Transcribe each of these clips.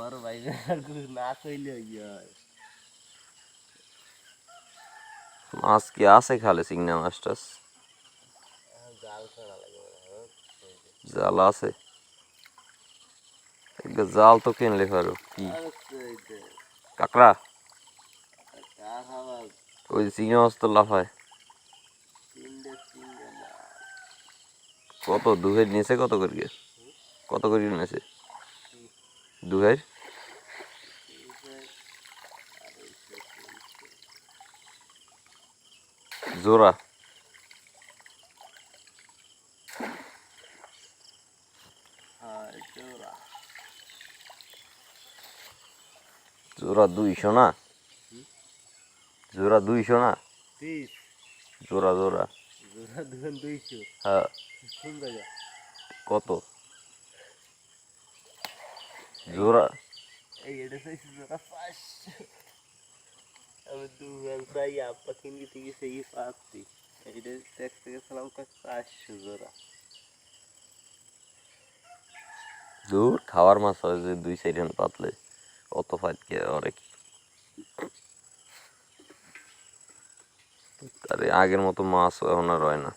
ওর ভাই না কইলে মাছ কি আছে খালে চিংনা মাছ টাছ জাল হয় আছে। জাল তো কিনলে পারো কি? কাঁকড়া? ওই চিংড়ি মাছ তো লাফায়। তিনটে তিনটে কত দুহের নিচে কত করে কত করে নিয়েছে জোড়া। হ্যাঁ জোড়া। জোড়া দুইশো না? জোড়া দুইশো না? জোড়া জোড়া। জোড়া দুইশো। হ্যাঁ। কত? জোড়া। এই এটা চাইছি জোড়া পাঁচশো আমি দুজন চাই আপা কিনতে থেকে সেই পাচ্ছি এইটা দেখতে গেছিলাম তো চারশো জোড়া। দূর খাওয়ার মাছ হয় যে দুই সাইড পাতলে। অত ফাইট কে অনেক। আরে আগের মতো মাছ এখন আর হয় না।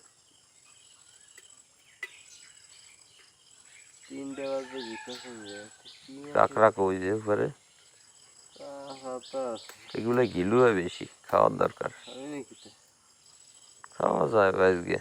কাঁকড়া কই যে উপরে এগুলো গিলু হয় বেশি খাওয়ার দরকার খাওয়া যায় আজকে